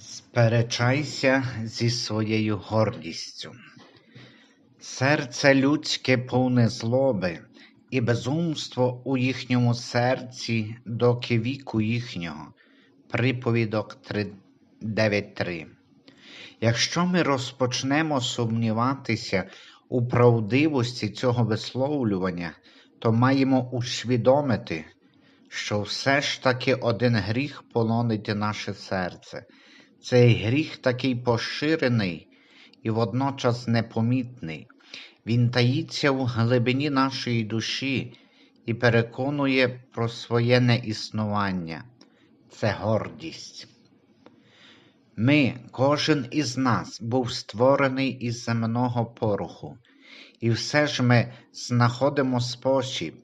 Сперечайся зі своєю гордістю. Серце людське повне злоби, і безумство у їхньому серці, доки віку їхнього. Приповідок 9.3. Якщо ми розпочнемо сумніватися у правдивості цього висловлювання, то маємо усвідомити, що все ж таки один гріх полонить наше серце. Цей гріх такий поширений і водночас непомітний. Він таїться в глибині нашої душі і переконує про своє неіснування. Це гордість. Ми, кожен із нас, був створений із земного пороху, і все ж ми знаходимо спосіб,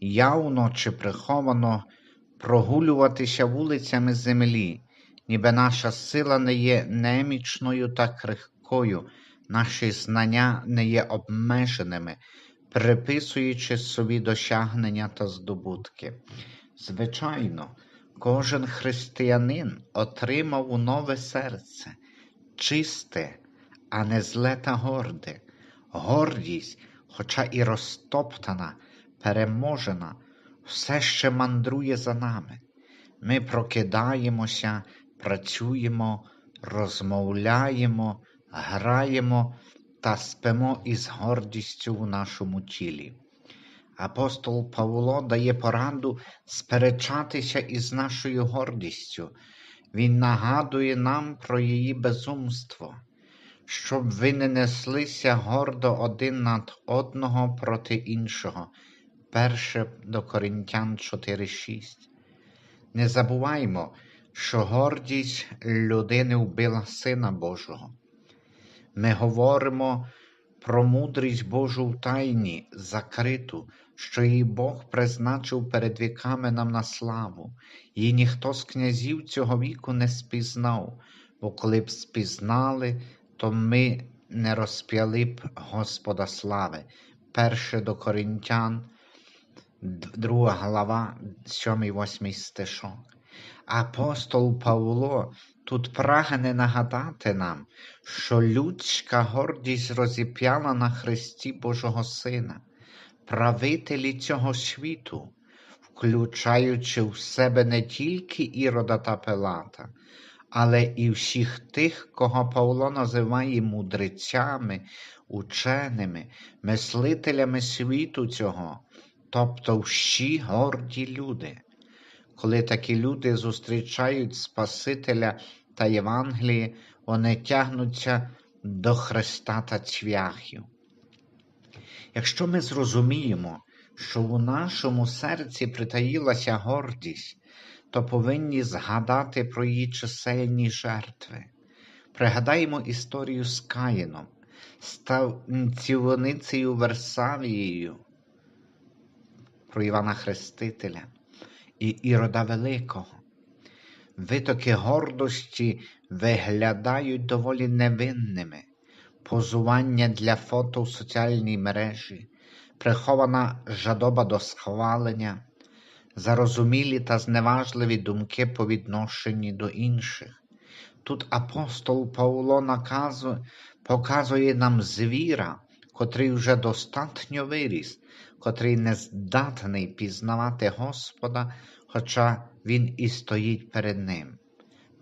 явно чи приховано, прогулюватися вулицями землі, ніби наша сила не є немічною та крихкою, наші знання не є обмеженими, приписуючи собі досягнення та здобутки. Звичайно, кожен християнин отримав нове серце, чисте, а не зле та горде. Гордість, хоча і розтоптана, переможена, все ще мандрує за нами. Ми прокидаємося, працюємо, розмовляємо, граємо та спимо із гордістю в нашому тілі. Апостол Павло дає пораду сперечатися із нашою гордістю. Він нагадує нам про її безумство, щоб ви не неслися гордо один над одного проти іншого. Перше до Коринтян 4.6. Не забуваймо, що гордість людини вбила Сина Божого. Ми говоримо про мудрість Божу в тайні, закриту, що її Бог призначив перед віками нам на славу, її ніхто з князів цього віку не спізнав, бо коли б спізнали, то ми не розп'яли б Господа слави. Перше до Коринтян, 2 глава, 7-8 стишок. Апостол Павло тут прагне нагадати нам, що людська гордість розіп'яла на Христі Божого Сина, правителі цього світу, включаючи в себе не тільки Ірода та Пилата, але і всіх тих, кого Павло називає мудрецями, ученими, мислителями світу цього, тобто всі горді люди. Коли такі люди зустрічають Спасителя та Євангеліє, вони тягнуться до Христа та цвяхів. Якщо ми зрозуміємо, що у нашому серці притаїлася гордість, то повинні згадати про її чисельні жертви. Пригадаємо історію з Каїном, ставцівницею Версавією, про Івана Хрестителя і Ірода Великого. Витоки гордості виглядають доволі невинними, позування для фото в соціальній мережі, прихована жадоба до схвалення, зарозумілі та зневажливі думки по відношенні до інших. Тут апостол Павло наказує, показує нам звіра, котрий вже достатньо виріс, котрий не здатний пізнавати Господа, хоча Він і стоїть перед ним.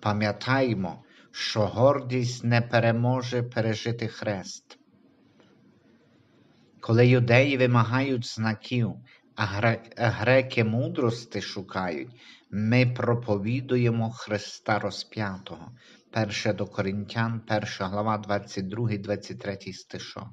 Пам'ятаймо, що гордість не переможе пережити хрест. Коли юдеї вимагають знаків, а греки мудрости шукають, ми проповідуємо Христа розп'ятого. 1 до Коринтян, 1 глава, 22, 23 стишок.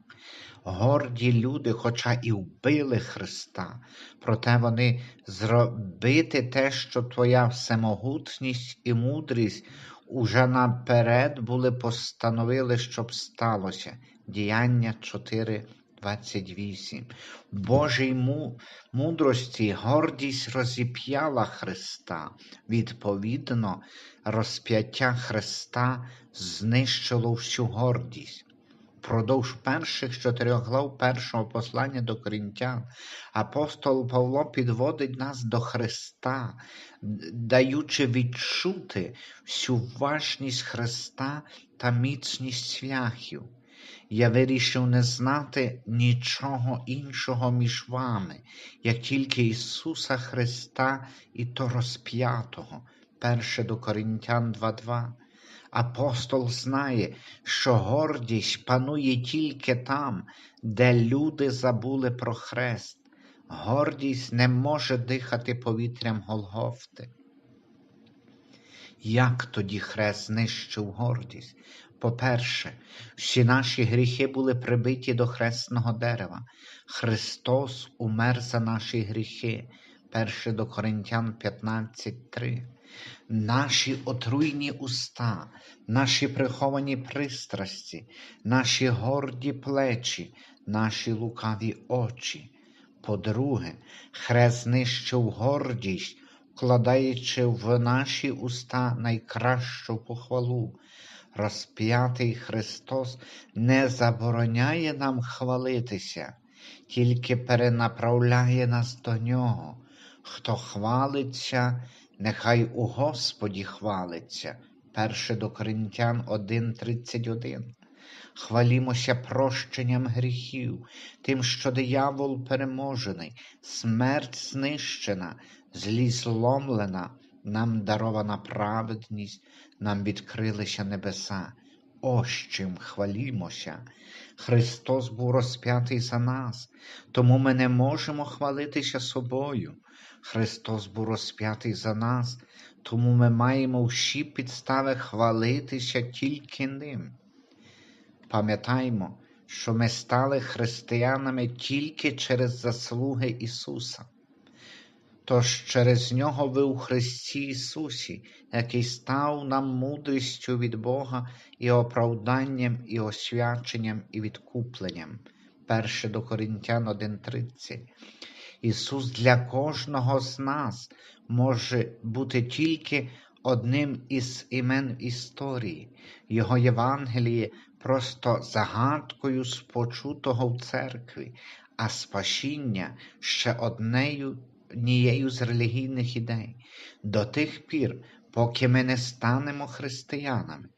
Горді люди, хоча і вбили Христа, проте вони зробити те, що твоя всемогутність і мудрість уже наперед були постановили, щоб сталося. Діяння 4, 28. Божій мудрості гордість розіп'яла Христа. Відповідно, розп'яття Христа знищило всю гордість. Впродовж перших чотирьох глав першого послання до корінтян апостол Павло підводить нас до Христа, даючи відчути всю важність Христа та міцність свяхів. Я вирішив не знати нічого іншого між вами, як тільки Ісуса Христа і то розп'ятого. 1 до Коринтян 2.2. Апостол знає, що гордість панує тільки там, де люди забули про хрест. Гордість не може дихати повітрям Голгофти. Як тоді хрест знищив гордість? По-перше, всі наші гріхи були прибиті до хресного дерева. Христос умер за наші гріхи. 1 до Коринтян 15.3. Наші отруйні уста, наші приховані пристрасті, наші горді плечі, наші лукаві очі. По-друге, хрест знищив гордість, вкладаючи в наші уста найкращу похвалу. Розп'ятий Христос не забороняє нам хвалитися, тільки перенаправляє нас до Нього. Хто хвалиться, нехай у Господі хвалиться. 1 до Коринтян 1.31 Хвалімося прощенням гріхів, тим, що диявол переможений, смерть знищена, злість зломлена, нам дарована праведність, нам відкрилися небеса. Ось чим хвалімося. Христос був розп'ятий за нас, тому ми не можемо хвалитися собою. Христос був розп'ятий за нас, тому ми маємо всі підстави хвалитися тільки ним. Пам'ятаймо, що ми стали християнами тільки через заслуги Ісуса. Тож через Нього ви у Христі Ісусі, який став нам мудрістю від Бога і оправданням, і освяченням, і відкупленням. 1 до Коринтян 1.30 Ісус для кожного з нас може бути тільки одним із імен історії, Його Євангеліє просто загадкою з почутого в церкві, а спасіння ще однею однією з релігійних ідей до тих пір, поки ми не станемо християнами.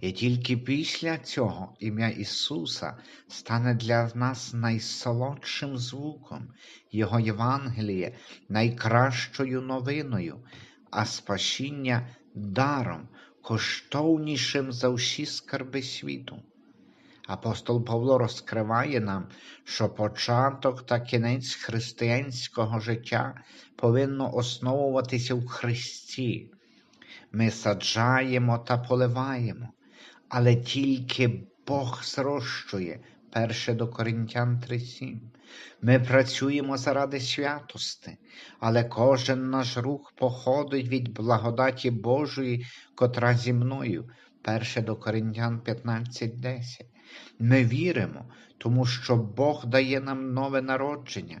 І тільки після цього ім'я Ісуса стане для нас найсолодшим звуком, Його Євангеліє найкращою новиною, а спасіння даром, коштовнішим за всі скарби світу. Апостол Павло розкриває нам, що початок та кінець християнського життя повинно основуватися в Христі. Ми саджаємо та поливаємо, але тільки Бог зрощує. 1 до Коринтян 3.7. Ми працюємо заради святости, але кожен наш рух походить від благодаті Божої, котра зі мною. 1 до Коринтян 15.10. Ми віримо, тому що Бог дає нам нове народження.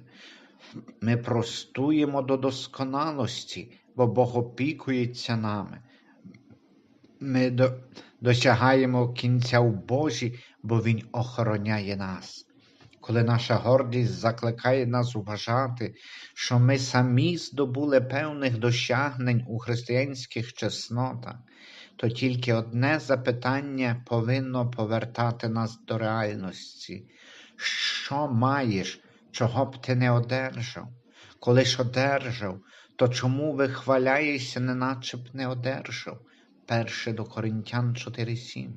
Ми простуємо до досконалості, бо Бог опікується нами. Ми до... досягаємо кінця в Божі, бо Він охороняє нас. Коли наша гордість закликає нас вважати, що ми самі здобули певних досягнень у християнських чеснотах, то тільки одне запитання повинно повертати нас до реальності. Що маєш, чого б ти не одержав? Коли ж одержав, то чому вихваляєшся, неначе б не одержав? Перше до Коринтян 4.7.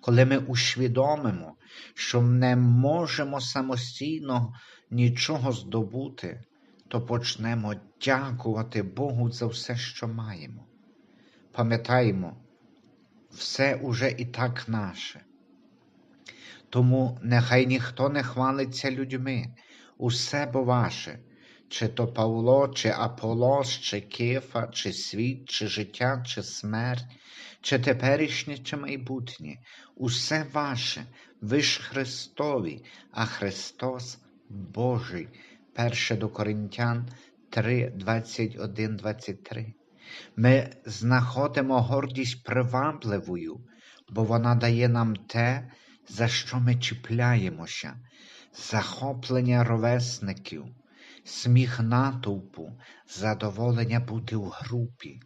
Коли ми усвідомимо, що не можемо самостійно нічого здобути, то почнемо дякувати Богу за все, що маємо. Пам'ятаємо, все уже і так наше. Тому нехай ніхто не хвалиться людьми, усе бо ваше, чи то Павло, чи Аполос, чи Кифа, чи світ, чи життя, чи смерть, чи теперішнє, чи майбутнє, усе ваше, ви ж Христові, а Христос Божий. 1 до Коринтян 3, 21, 23. Ми знаходимо гордість привабливою, бо вона дає нам те, за що ми чіпляємося, захоплення ровесників, сміх натовпу, задоволення бути в групі.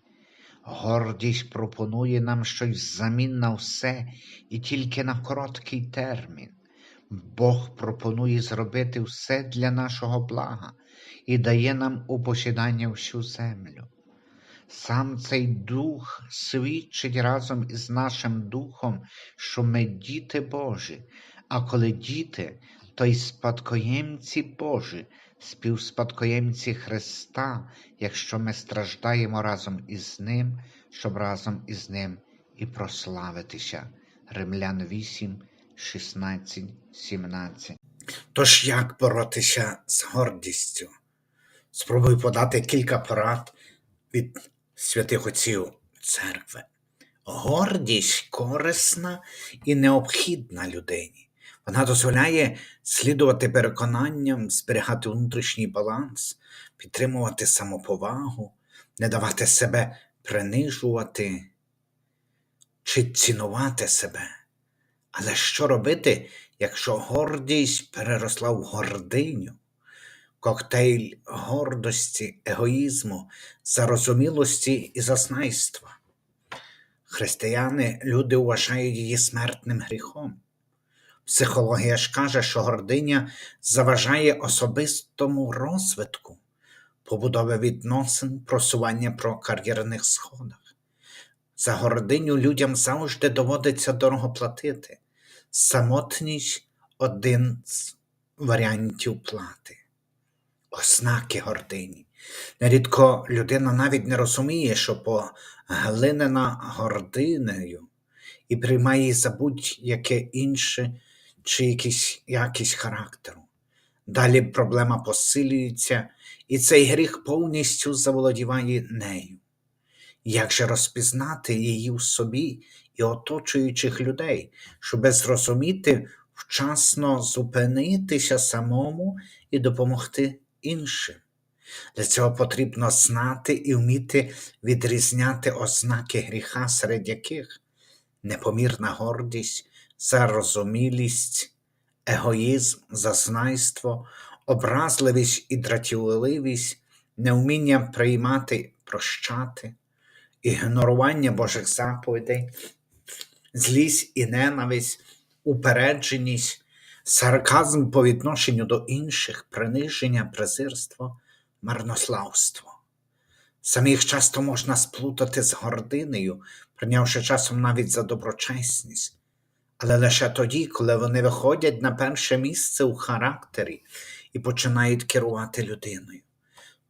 Гордість пропонує нам щось взамін на все і тільки на короткий термін. Бог пропонує зробити все для нашого блага і дає нам у посідання всю землю. Сам цей дух свідчить разом із нашим духом, що ми діти Божі, а коли діти, то й спадкоємці Божі, співспадкоємці Христа, якщо ми страждаємо разом із Ним, щоб разом із Ним і прославитися. Римлян 8, 16, 17. Тож як боротися з гордістю? Спробую подати кілька порад від святих отців церкви. Гордість корисна і необхідна людині. Вона дозволяє слідувати переконанням, зберігати внутрішній баланс, підтримувати самоповагу, не давати себе принижувати чи цінувати себе. Але що робити, якщо гордість переросла в гординю? Коктейль гордості, егоїзму, зарозумілості і зазнайства. Християни люди вважають її смертним гріхом. Психологія ж каже, що гординя заважає особистому розвитку, побудови відносин, просування по кар'єрних сходах. За гординю людям завжди доводиться дорого платити. Самотність один з варіантів плати. Ознаки гордині. Нерідко людина навіть не розуміє, що поглинена гординею і приймає за будь-яке інше чи якийсь якість характеру. Далі проблема посилюється, і цей гріх повністю заволодіває нею. Як же розпізнати її в собі і оточуючих людей, щоб зрозуміти, вчасно зупинитися самому і допомогти іншим? Для цього потрібно знати і вміти відрізняти ознаки гріха, серед яких непомірна гордість, зарозумілість, егоїзм, зазнайство, образливість і дратівливість, невміння приймати, прощати, ігнорування Божих заповідей, злість і ненависть, упередженість, сарказм по відношенню до інших, приниження, презирство, марнославство. Самих часто можна сплутати з гординею, прийнявши часом навіть за доброчесність, але лише тоді, коли вони виходять на перше місце у характері і починають керувати людиною.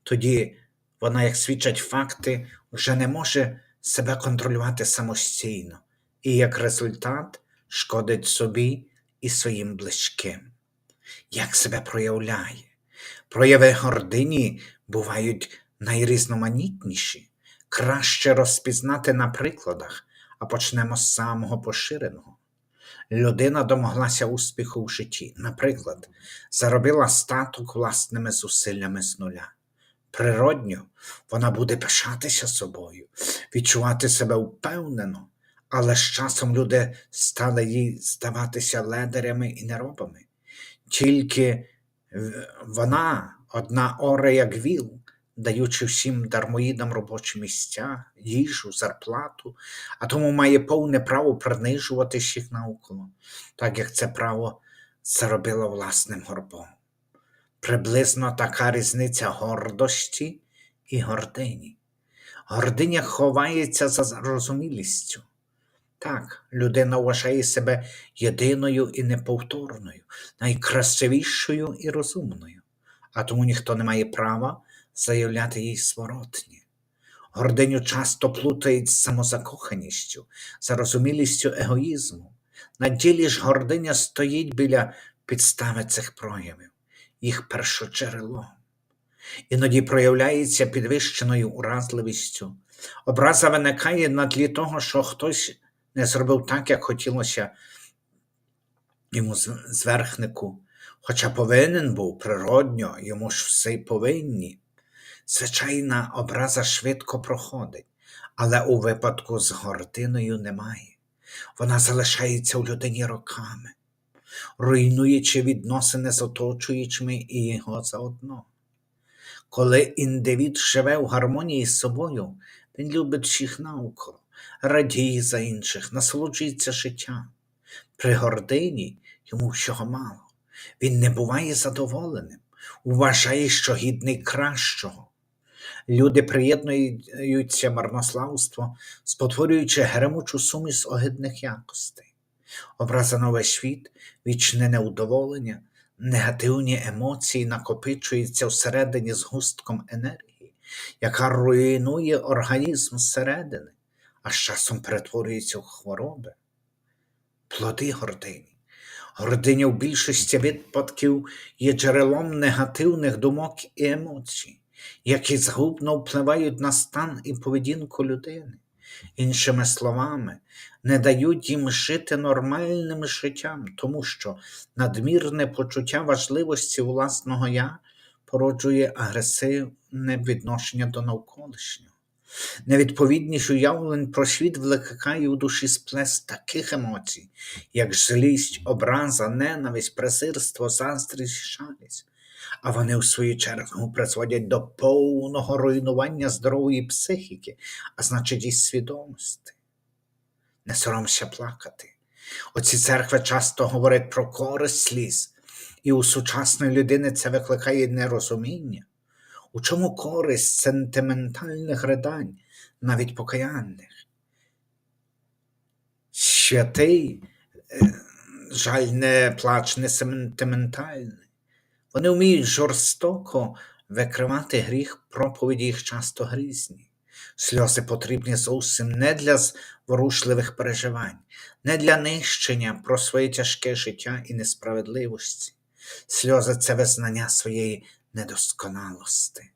Тоді вона, як свідчать факти, вже не може себе контролювати самостійно і як результат шкодить собі і своїм близьким. Як себе проявляє? Прояви гордині бувають найрізноманітніші, краще розпізнати на прикладах, а почнемо з самого поширеного. Людина домоглася успіху в житті, наприклад, заробила статок власними зусиллями з нуля. Природньо, вона буде пишатися собою, відчувати себе впевнено, але з часом люди стали їй здаватися ледарями і неробами. Тільки вона одна ора як віл, даючи всім дармоїдам робочі місця, їжу, зарплату, а тому має повне право принижувати всіх навколо, так як це право заробила власним горбом. Приблизно така різниця гордості і гордині. Гординя ховається за зарозумілістю. Так, людина вважає себе єдиною і неповторною, найкрасивішою і розумною, а тому ніхто не має права заявляти їй зворотні. Гординю часто плутають з самозакоханістю, зарозумілістю егоїзму. На ділі ж гординя стоїть біля підстави цих проявів, їх першоджерелом. Іноді проявляється підвищеною уразливістю. Образа виникає на тлі того, що хтось не зробив так, як хотілося йому зверхнику, хоча повинен був природньо, йому ж все й повинні. Звичайна образа швидко проходить, але у випадку з гординою немає. Вона залишається у людині роками. руйнуючи відносини з оточуючими і його заодно. Коли індивід живе в гармонії з собою, він любить всіх навколо, радіє за інших, насолоджується життям. При гордині йому всього мало. Він не буває задоволеним, вважає, що гідний кращого. Люди приєднуються марнославство, спотворюючи гремучу суміш огидних якостей. Образа весь світ, вічне неудоволення, негативні емоції накопичуються всередині з густком енергії, яка руйнує організм зсередини, а з часом перетворюється в хвороби. Плоди гордині. Гординя в більшості випадків є джерелом негативних думок і емоцій, які згубно впливають на стан і поведінку людини. Іншими словами, не дають їм жити нормальним життям, тому що надмірне почуття важливості власного я породжує агресивне відношення до навколишнього. Невідповідність уявлень про світ викликає у душі сплеск таких емоцій, як злість, образа, ненависть, презирство, заздрість, шалість. А вони, у свою чергу, призводять до повного руйнування здорової психіки, а значить і свідомості. Не соромся плакати. Оці церкви часто говорять про користь сліз, і у сучасної людини це викликає нерозуміння. У чому користь сентиментальних ридань, навіть покаянних? Святий, е, жаль, не плач, не сентиментальний. Вони вміють жорстоко викривати гріх, проповіді їх часто грізні. Сльози потрібні зовсім не для зворушливих переживань, не для нищення про своє тяжке життя і несправедливості. Сльози це визнання своєї недосконалости.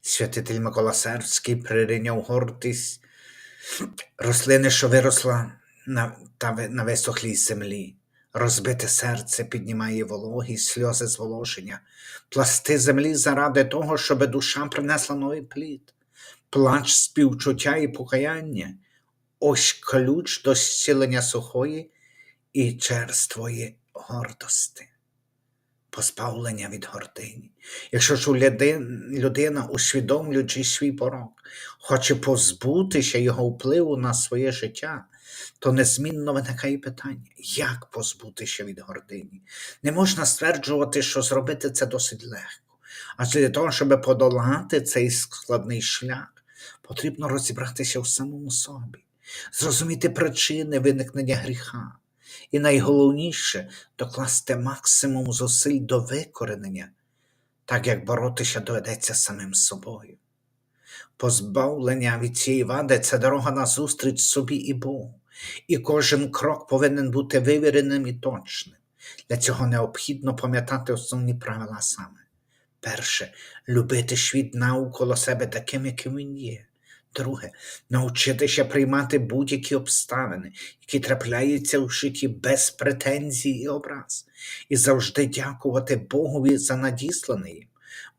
Святитель Микола Сербський прирівняв гордість рослини, що виросла на, та на висохлій землі. Розбите серце піднімає вологі, сльози зволоження, пласти землі заради того, щоб душа принесла новий плід, плач співчуття і покаяння, ось ключ до зцілення сухої і черствої гордости, позбавлення від гордині. Якщо ж людина, усвідомлюючи свій порок, хоче позбутися його впливу на своє життя, то незмінно виникає питання, як позбутися від гордині. Не можна стверджувати, що зробити це досить легко. Адже для того, щоб подолати цей складний шлях, потрібно розібратися в самому собі, зрозуміти причини виникнення гріха. І найголовніше докласти максимум зусиль до викоренення, так як боротися доведеться самим собою. Позбавлення від цієї вади це дорога назустріч собі і Богу, і кожен крок повинен бути вивіреним і точним. Для цього необхідно пам'ятати основні правила саме. Перше любити світ навколо себе таким, яким він є. Друге, навчитися приймати будь-які обставини, які трапляються в житті без претензій і образ, і завжди дякувати Богові за надіслане їм,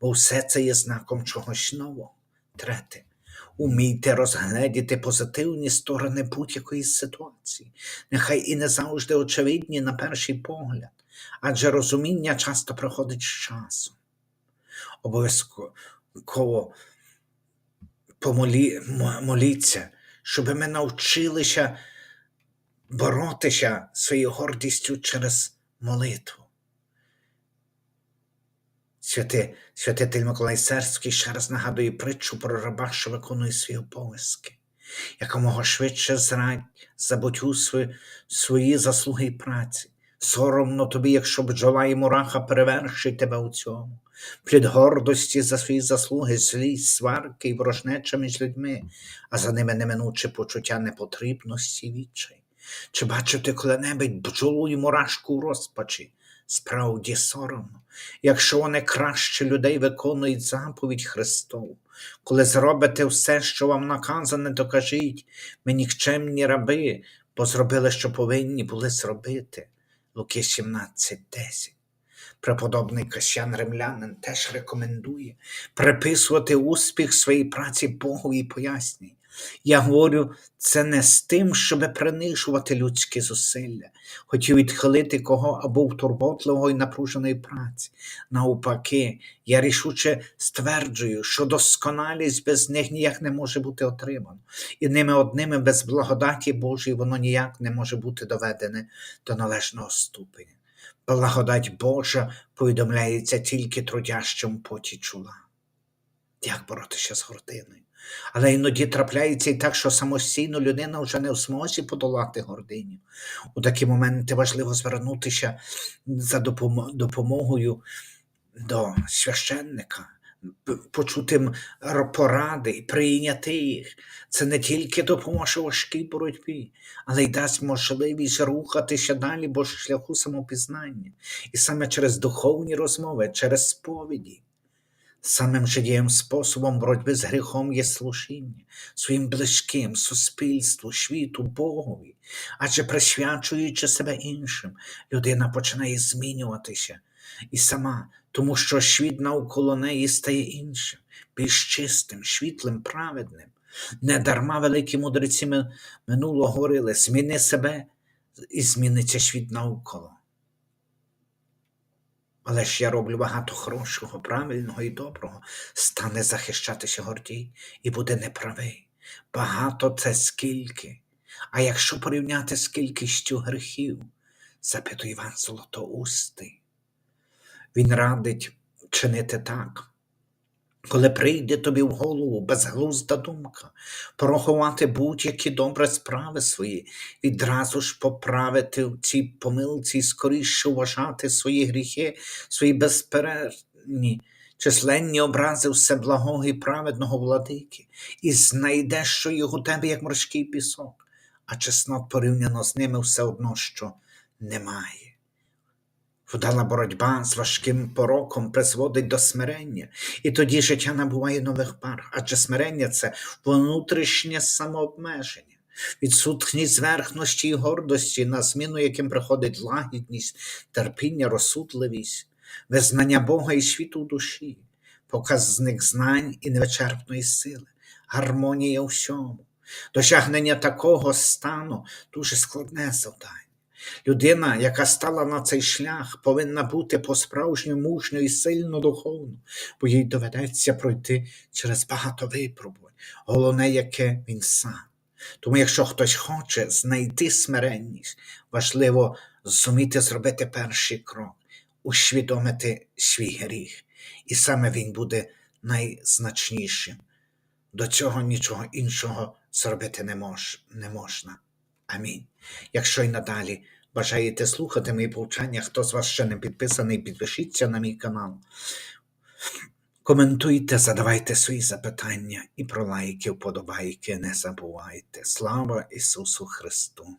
бо все це є знаком чогось нового. Третє, умійте розгледіти позитивні сторони будь-якої ситуації, нехай і не завжди очевидні на перший погляд, адже розуміння часто приходить з часом. Обов'язково помолі, моліться, щоб ми навчилися боротися своєю гордістю через молитву. Святи, святитель Миколай Серський ще раз нагадує притчу про раба, що виконує свої обов'язки. Якомога швидше зрадь, забудь свої, свої заслуги і праці. Соромно тобі, якщо бджола і мураха перевершить тебе у цьому. Плід гордості за свої заслуги, злість, сварки і ворожнеча між людьми, а за ними неминуче почуття непотрібності і відчай. Чи бачив ти коли-небудь бджолу і мурашку у розпачі? Справді соромно, якщо вони краще людей виконують заповідь Христову. Коли зробите все, що вам наказане, то кажіть, ми нікчемні раби, бо зробили, що повинні були зробити. Луки 17.10. Преподобний Касьян Римлянин теж рекомендує приписувати успіх своїй праці Богу і пояснює. Я говорю це не з тим, щоб принижувати людські зусилля, хотів відхилити кого або в турботливого і напруженої праці. Навпаки, я рішуче стверджую, що досконалість без них ніяк не може бути отримана, і ними одними без благодаті Божої воно ніяк не може бути доведене до належного ступеня. Благодать Божа повідомляється тільки трудящим поті чула. Як боротися з гординою? Але іноді трапляється і так, що самостійно людина вже не в змозі подолати гординю. У такі моменти важливо звернутися за допомогою до священника, почути поради прийняти їх. Це не тільки допоможе важкій боротьбі, але й дасть можливість рухатися далі по шляху самопізнання. І саме через духовні розмови, через сповіді. Самим же дієм способом боротьби з гріхом є служіння своїм близьким, суспільству, світу, Богові. Адже присвячуючи себе іншим, людина починає змінюватися і сама, тому що світ навколо неї стає іншим, більш чистим, світлим, праведним. Недарма великі мудреці ми- минулого говорили: зміни себе і зміниться світ навколо. Але ж я роблю багато хорошого, правильного і доброго, стане захищатися гордій і буде неправий. Багато це скільки. А якщо порівняти з кількістю грехів, запитує Іван Золотоустий, він радить чинити так. Коли прийде тобі в голову безглузда думка, порахувати будь-які добрі справи свої, відразу ж поправити в цій помилці і скоріше вважати свої гріхи, свої безперервні, численні образи всеблагого і праведного владики, і знайдеш, що у тебе, як морський пісок, а чеснот порівняно з ними все одно, що немає. Вдала боротьба з важким пороком призводить до смирення, і тоді життя набуває нових пар, адже смирення це внутрішнє самообмеження, відсутність зверхності і гордості, на зміну яким приходить лагідність, терпіння, розсудливість, визнання Бога і світу в душі, показник знань і невичерпної сили, гармонія у всьому. Досягнення такого стану дуже складне завдання. Людина, яка стала на цей шлях, повинна бути по-справжньому мужньою і сильно духовно, бо їй доведеться пройти через багато випробувань, головне, яке він сам. Тому, якщо хтось хоче знайти смиренність, важливо зуміти зробити перший крок, усвідомити свій гріх, і саме він буде найзначнішим. До цього нічого іншого зробити не, мож, не можна. Амінь. Якщо й надалі бажаєте слухати мої повчання, хто з вас ще не підписаний, підпишіться на мій канал. Коментуйте, задавайте свої запитання і про лайки, вподобайки не забувайте. Слава Ісусу Христу!